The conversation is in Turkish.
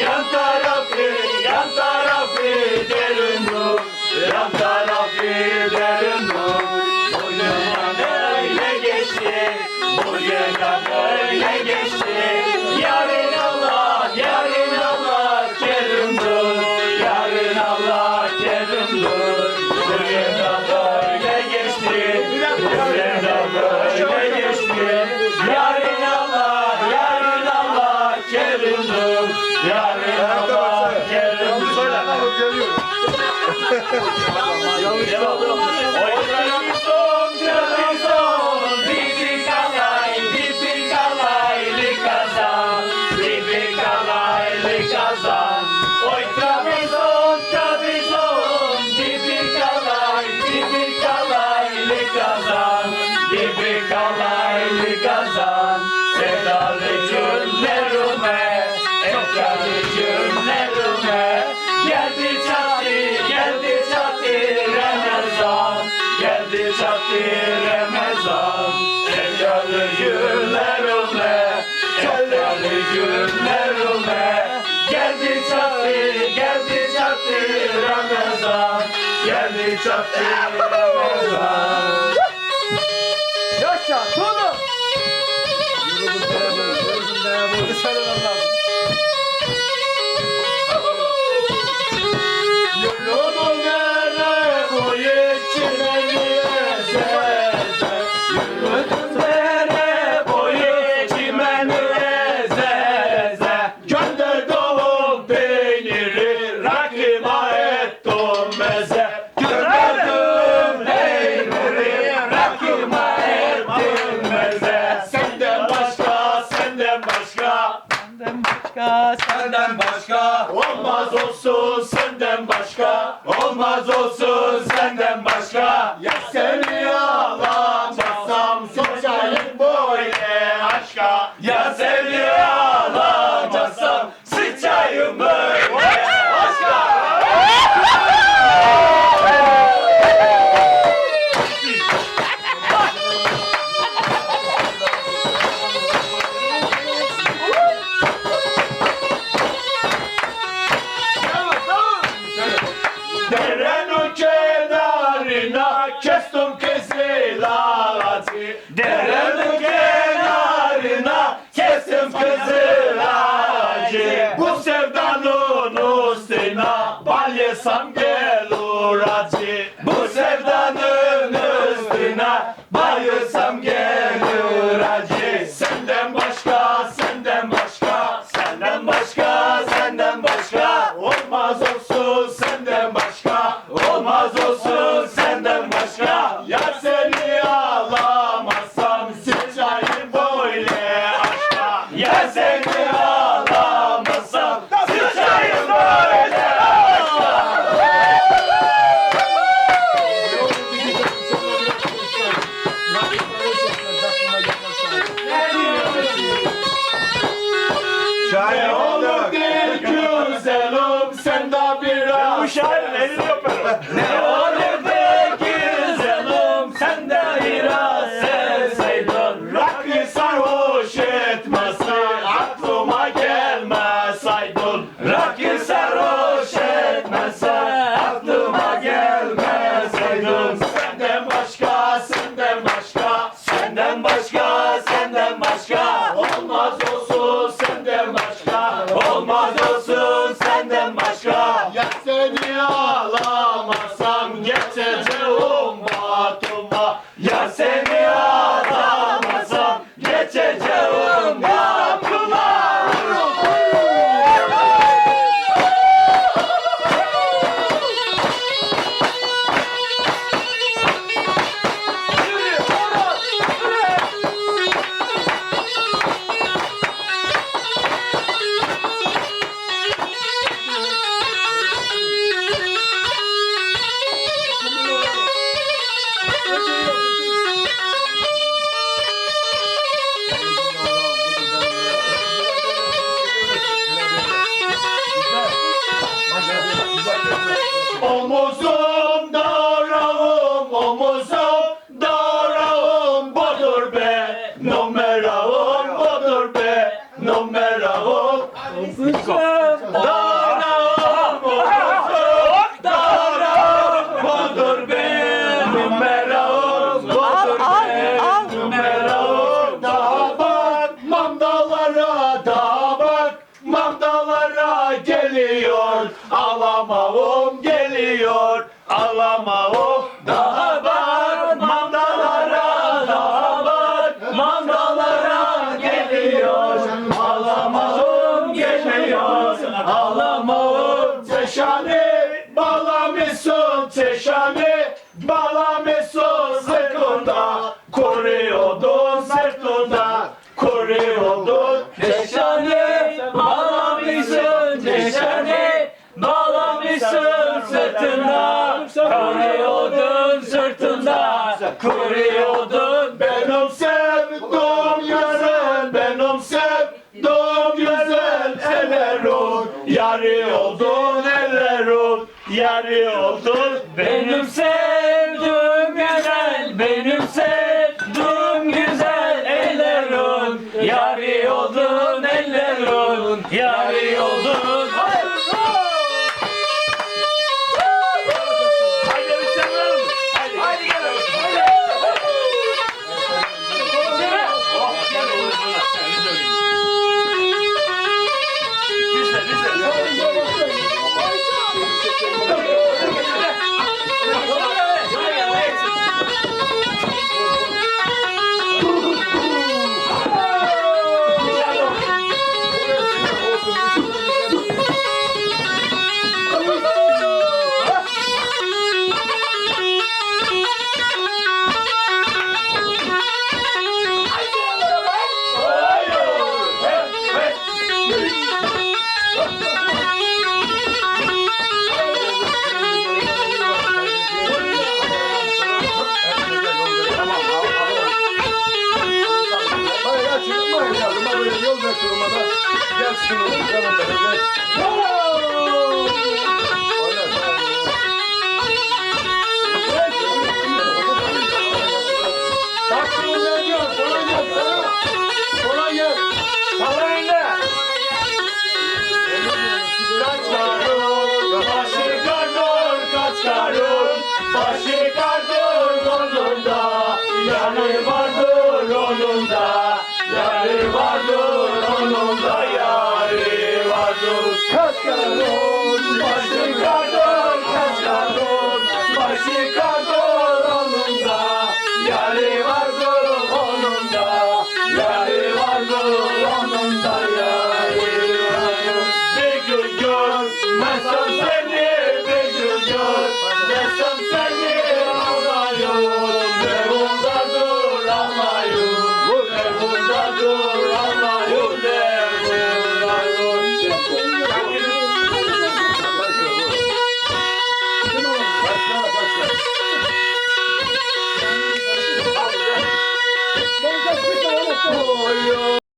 yan tarafı, yan tarafı derin dur, yan tarafı derin geliyor. Yanlış Geldi çattı Yaşa, tuğlum. Yürüdüm beraber, yürüdüm beraber. Dışarı Ramazan. senden başka. Olmaz olsun senden başka. Olmaz olsun senden başka. Ya seviyor Dead Ya seni ağlamasam Sıçayım böyle Şahin oldu. Güzelum sen daha bir Ne omuzum darağım omuzum darağım budur be. Numerağım budur be. Numerağım omuzum darağım omuzum darağım budur be. Numerağım budur be. Numerağım daha bak mandalara daha bak. Mandalara geliyor alamam gel geliyor. Ağlamağım daha bak. Mandalara daha bak. Mandalara geliyor. Ağlamağım geliyor. Ağlamağım teşani Bağlamışsın teşani sırtında Koruyordun sırtında. Koruyordun Benim sevduğum güzel Benim sevduğum güzel ellerin Yarı oldun ellerin Yarı oldun. Benim Gel şunu. Yanımda gel. Öyle, Bak şunu ne diyor? Kolay gel. Kolay chorou.